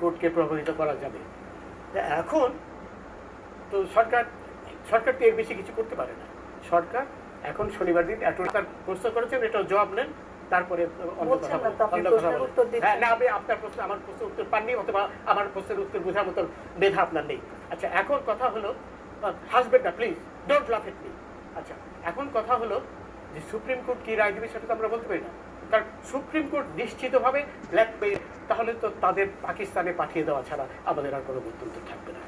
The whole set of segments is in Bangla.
কোর্টকে প্রভাবিত করা যাবে। এখন তো সরকার সরকার তো এর বেশি কিছু করতে পারে না। সরকার এখন শনিবার দিন এত তার প্রশ্ন করেছেন এটা জবাব নেন তারপরে না। হ্যাঁ, আমি আপনার প্রশ্ন আমার প্রশ্নের উত্তর পাননি অথবা আমার প্রশ্নের উত্তর বোঝার মতন মেধা আপনার নেই। আচ্ছা এখন কথা হলো হাসবেন না প্লিজ ডোন্ট লাফ এট মি আচ্ছা এখন কথা হলো যে সুপ্রিম কোর্ট কি রায় দেবে সেটা তো আমরা বলতে পারি না। কারণ সুপ্রিম কোর্ট নিশ্চিতভাবে ব্ল্যাক তাহলে তো তাদের পাকিস্তানে পাঠিয়ে দেওয়া ছাড়া আমাদের আর কোনো গত্যন্ত থাকবে না।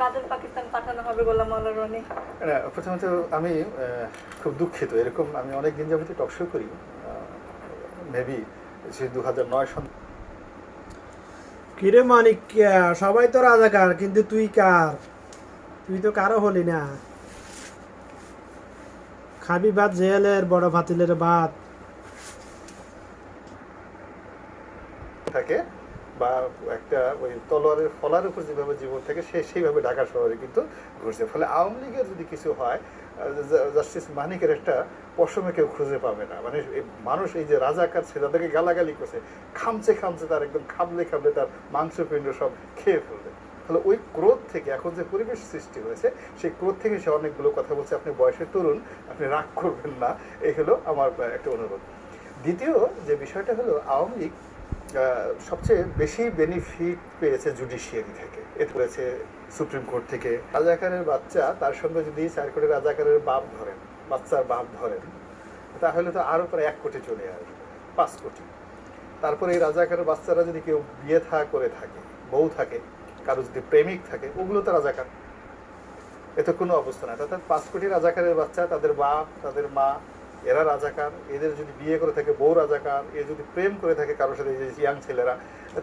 কাদের পাকিস্তান পাঠানো হবে গোলাম মাওলা রনি? প্রথমত আমি খুব দুঃখিত। এরকম আমি অনেক দিন যাবতীয় টকশো করি। মেবি সে দু হাজার নয় সন কিরে মানিক সবাই তো রাজাকার কিন্তু তুই কার? তুই তো কারও হলি না। খাবি ভাত, জেলের বড় ভাতিলের ভাত। থাকে বা একটা ওই তলোয়ারের ফলার উপর যেভাবে জীবন থাকে, সে সেইভাবে ঢাকা শহরে কিন্তু ঘুরছে। ফলে আওয়ামী লীগের যদি কিছু হয় জাস্টিস মানিকের একটা পশমে কেউ খুঁজে পাবে না। মানে মানুষ এই যে রাজাকার ছিল, তাদেরকে গালাগালি করছে। খামচে খামচে তার একদম খাবলে খাবলে তার মাংসপিণ্ড সব খেয়ে ফেলবে। তাহলে ওই ক্রোধ থেকে এখন যে পরিবেশ সৃষ্টি হয়েছে, সেই ক্রোধ থেকে সে অনেকগুলো কথা বলছে। আপনি বয়সে তরুণ, আপনি রাগ করবেন না। এই হলো আমার একটা অনুরোধ। দ্বিতীয় যে বিষয়টা হলো, আওয়ামী লীগ সবচেয়ে বেশি বেনিফিট পেয়েছে জুডিশিয়ারি থেকে। এটা করেছে সুপ্রিম কোর্ট থেকে। রাজাকারের বাচ্চা, তার সঙ্গে যদি চার কোটি রাজাকারের বাপ ধরেন, বাচ্চার বাপ ধরেন, তাহলে তো আরও প্রায় এক কোটি চলে আসবে, পাঁচ কোটি। তারপরে এই রাজাকারের বাচ্চারা যদি কেউ বিয়ে থা, করে থাকে, বউ থাকে কারও যদি প্রেমিক থাকে ওগুলো তো রাজাকার। এ তো কোনো অবস্থা না। অর্থাৎ পাঁচ কোটি রাজাকারের বাচ্চা তাদের বাপ তাদের মা এরা রাজাকার। এদের যদি বিয়ে করে থাকে বউ রাজাকার। এ যদি প্রেম করে থাকে কারোর সাথে এই যে ইয়াং ছেলেরা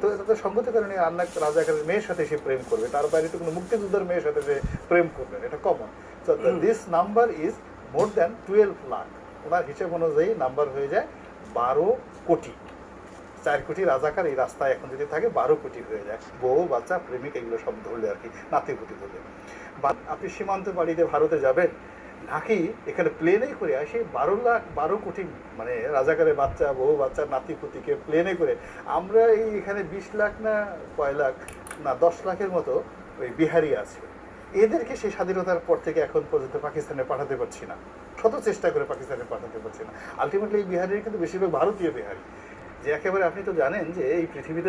তো তাদের সঙ্গতি কারণে আর না রাজাকারের মেয়ের সাথে সে প্রেম করবে। তার বাইরে তো কোনো মুক্তিযোদ্ধার মেয়ের সাথে সে প্রেম করবে এটা কমন তো this number is more than twelve lakh ওনার হিসেব অনুযায়ী নাম্বার হয়ে যায় বারো কোটি। চার কোটি রাজাকার এই রাস্তায় এখন যদি থাকে, বারো কোটি হয়ে যায়। বউ, বাচ্চা, প্রেমিক, এগুলো সব ধরলে আর কি, নাতিপুতি ধরলে। বা আপনি সীমান্ত বাড়িতে ভারতে যাবেন, নাকি এখানে প্লেনে করে আসে বারো লাখ, বারো কোটি মানে রাজাকারের বাচ্চা, বউ, বাচ্চা, নাতিপুতিকে প্লেনে করে আমরা এই এখানে বিশ লাখ না কয় লাখ, না দশ লাখের মতো ওই বিহারি আছে। এদেরকে সেই স্বাধীনতার পর থেকে এখন পর্যন্ত পাকিস্তানে পাঠাতে পারছি না। শত চেষ্টা করে পাকিস্তানে পাঠাতে পারছি না। আলটিমেটলি এই বিহারির কিন্তু বেশিরভাগ ভারতীয় বিহারি। যে একেবারে আপনি তো জানেন যে এই পৃথিবীতে